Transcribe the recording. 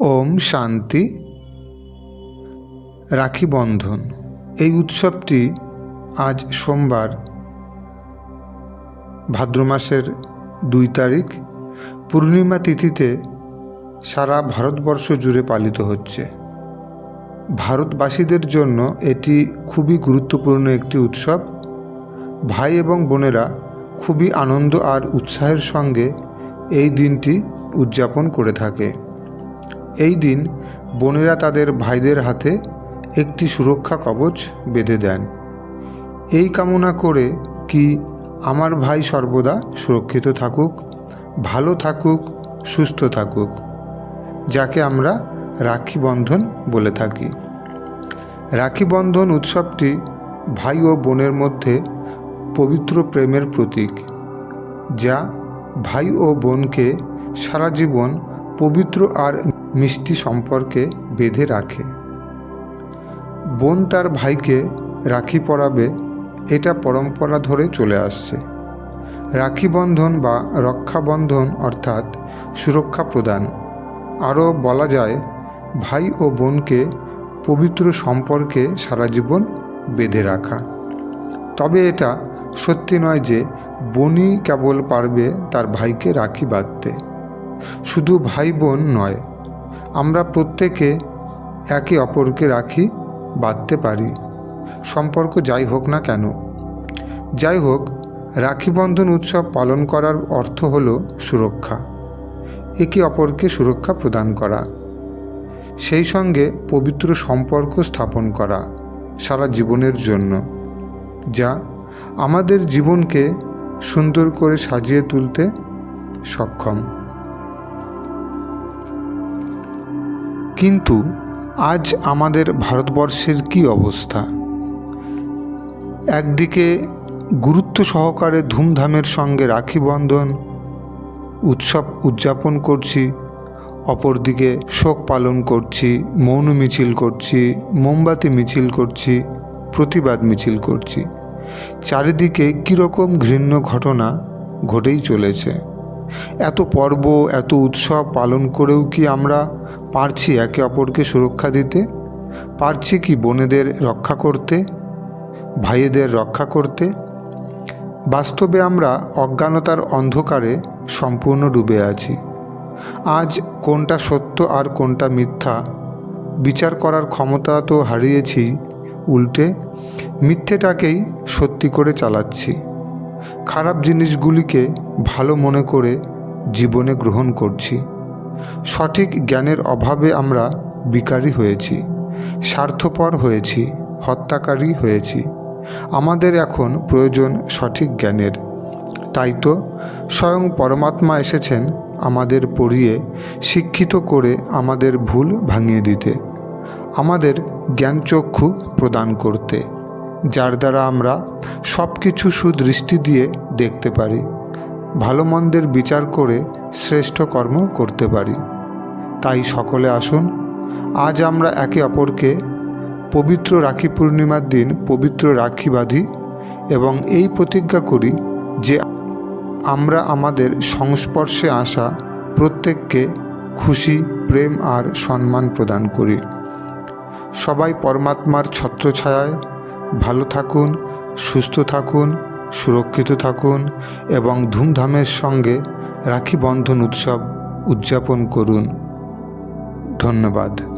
ওম শান্তি। রাখি বন্ধন। এই উৎসবটি আজ সোমবার, ভাদ্র মাসের দুই তারিখ। পূর্ণিমা তিথিতে সারা ভারতবর্ষ জুড়ে পালিত হচ্ছে। ভারতবাসীদের জন্য এটি খুবই গুরুত্বপূর্ণ একটি উৎসব। ভাই এবং বোনেরা খুবই আনন্দ আর উৎসাহের সঙ্গে এই দিনটি উদযাপন করে থাকে। এই দিন বোনেরা তাদের ভাইদের হাতে একটি সুরক্ষা কবচ বেঁধে দেন। এই কামনা করে কি আমার ভাই সর্বদা সুরক্ষিত থাকুক, ভালো থাকুক, সুস্থ থাকুক, যাকে আমরা রাখি বন্ধন বলে থাকি। রাখি বন্ধন উৎসবটি ভাই ও বোনের মধ্যে পবিত্র প্রেমের প্রতীক, যা ভাই ও বোনকে সারা জীবন পবিত্র আর মিষ্টি সম্পর্কে বেঁধে রাখে। বোন তার ভাইকে রাখি পরাবে, এটা পরম্পরা ধরে চলে আসছে। রাখি বন্ধন বা রক্ষাবন্ধন অর্থাৎ সুরক্ষা প্রদান। আরও বলা যায়, ভাই ও বোনকে পবিত্র সম্পর্কে সারা জীবন বেঁধে রাখা। তবে এটা সত্যি নয় যে বোনই কেবল পারবে তার ভাইকে রাখি বাঁধতে। শুধু ভাই বোন নয়, আমরা প্রত্যেকে একে অপরকে রাখি, বাঁধতে পারি। সম্পর্ক যাই হোক না কেন। যাই হোক রাখি বন্ধন উৎসব পালন করার অর্থ হল সুরক্ষা। একে অপরকে সুরক্ষা প্রদান করা। সেই সঙ্গে পবিত্র সম্পর্ক স্থাপন করা সারা জীবনের জন্য, যা আমাদের জীবনকে সুন্দর করে সাজিয়ে তুলতে সক্ষম। কিন্তু আজ আমাদের ভারতবর্ষের কি অবস্থা? একদিকে গুরুত্ব সহকারে ধুমধামের সঙ্গে রাখি বন্ধন, উৎসব উদযাপন করছি, অপরদিকে শোক পালন করছি, মৌন মিছিল করছি, মোমবাতি মিছিল করছি, প্রতিবাদ মিছিল করছি। চারিদিকে কীরকম ঘৃণ্য ঘটনা ঘটেই চলেছে। এত পর্ব, এত উৎসব পালন করেও কি আমরা পারছি একে অপরকে সুরক্ষা দিতে, পারছি কি বোনেদের রক্ষা করতে ভাইয়েদের রক্ষা করতে। বাস্তবে আমরা অজ্ঞানতার অন্ধকারে সম্পূর্ণ ডুবে আছি। আজ কোনটা সত্য আর কোনটা মিথ্যা, বিচার করার ক্ষমতা তো হারিয়েছি উল্টে, মিথ্যেটাকেই সত্যি করে চালাচ্ছি। খারাপ জিনিসগুলিকে ভালো মনে করে জীবনে গ্রহণ করছি। সঠিক জ্ঞানের অভাবে আমরা বিকারী হয়েছি, স্বার্থপর হয়েছি, হত্যাকারী হয়েছি। আমাদের এখন প্রয়োজন সঠিক জ্ঞানের। তাই তো স্বয়ং পরমাত্মা এসেছেন আমাদের পড়িয়ে, শিক্ষিত করে আমাদের ভুল ভাঙিয়ে দিতে, আমাদের জ্ঞানচক্ষু প্রদান করতে, যার দ্বারা আমরা সব কিছু সুদৃষ্টি দিয়ে দেখতে পারি। ভালো মন্দের বিচার করে শ্রেষ্ঠ কর্ম করতে পারি। তাই সকলে আসুন, আজ আমরা একে অপরকে পবিত্র রাখি পূর্ণিমার দিন পবিত্র রাখি বাঁধি এবং এই প্রতিজ্ঞা করি যে আমরা আমাদের সংস্পর্শে আসা প্রত্যেককে খুশি, প্রেম আর সম্মান প্রদান করি। সবাই পরমাত্মার ছত্রছায়ায় ভালো থাকুন, সুস্থ থাকুন সুরক্ষিত থাকুন এবং ধুমধামের সঙ্গে রাখি বন্ধন উৎসব উদযাপন করুন। ধন্যবাদ।